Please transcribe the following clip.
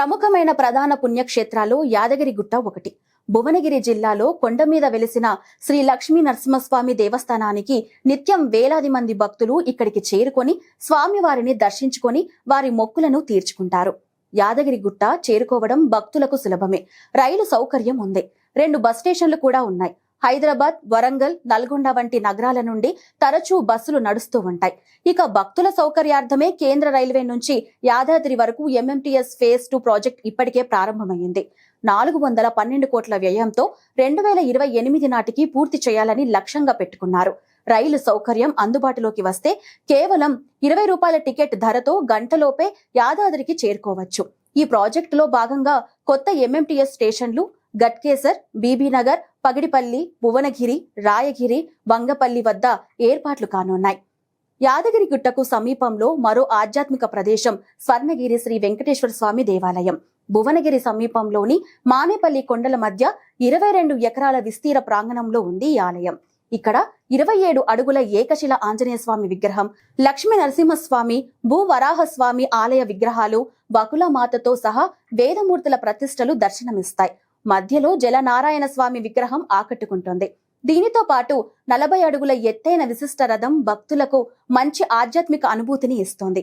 ప్రముఖమైన ప్రధాన పుణ్యక్షేత్రాలు యాదగిరిగుట్ట ఒకటి. భువనగిరి జిల్లాలో కొండ మీద వెలిసిన శ్రీ లక్ష్మీ నరసింహస్వామి దేవస్థానానికి నిత్యం వేలాది మంది భక్తులు ఇక్కడికి చేరుకొని స్వామివారిని దర్శించుకొని వారి మొక్కులను తీర్చుకుంటారు. యాదగిరిగుట్ట చేరుకోవడం భక్తులకు సులభమే. రైలు సౌకర్యం ఉంది. రెండు బస్ స్టేషన్లు కూడా ఉన్నాయి. హైదరాబాద్ వరంగల్ నల్గొండ వంటి నగరాల నుండి తరచూ బస్సులు నడుస్తూ ఉంటాయి. ఇక భక్తుల సౌకర్యార్థమే కేంద్ర రైల్వే నుంచి యాదాద్రి వరకు ఎంఎంటీఎస్ ఫేజ్ టూ ప్రాజెక్ట్ ఇప్పటికే ప్రారంభమైంది. నాలుగు వందల పన్నెండు కోట్ల వ్యయంతో రెండు వేల ఇరవై ఎనిమిది నాటికి పూర్తి చేయాలని లక్ష్యంగా పెట్టుకున్నారు. రైలు సౌకర్యం అందుబాటులోకి వస్తే కేవలం ఇరవై రూపాయల టికెట్ ధరతో గంటలోపే యాదాద్రికి చేరుకోవచ్చు. ఈ ప్రాజెక్టులో భాగంగా కొత్త ఎంఎంటీఎస్ స్టేషన్లు గట్కేసర్ బీబీనగర్ పగిడిపల్లి భువనగిరి రాయగిరి వంగపల్లి వద్ద ఏర్పాట్లు కానున్నాయి. యాదగిరి గుట్టకు సమీపంలో మరో ఆధ్యాత్మిక ప్రదేశం స్వర్ణగిరి శ్రీ వెంకటేశ్వర స్వామి దేవాలయం. భువనగిరి సమీపంలోని మానేపల్లి కొండల మధ్య ఇరవై రెండు ఎకరాల విస్తీర ప్రాంగణంలో ఉంది ఈ ఆలయం. ఇక్కడ ఇరవై ఏడు అడుగుల ఏకశిల ఆంజనేయ స్వామి విగ్రహం లక్ష్మీ నరసింహస్వామి భూవరాహస్వామి ఆలయ విగ్రహాలు బకులమాతతో సహా వేదమూర్తుల ప్రతిష్టలు దర్శనమిస్తాయి. మధ్యలో జలనారాయణ స్వామి విగ్రహం ఆకట్టుకుంటుంది. దీనితో పాటు నలభై అడుగుల ఎత్తైన విశిష్ట రథం భక్తులకు మంచి ఆధ్యాత్మిక అనుభూతిని ఇస్తోంది.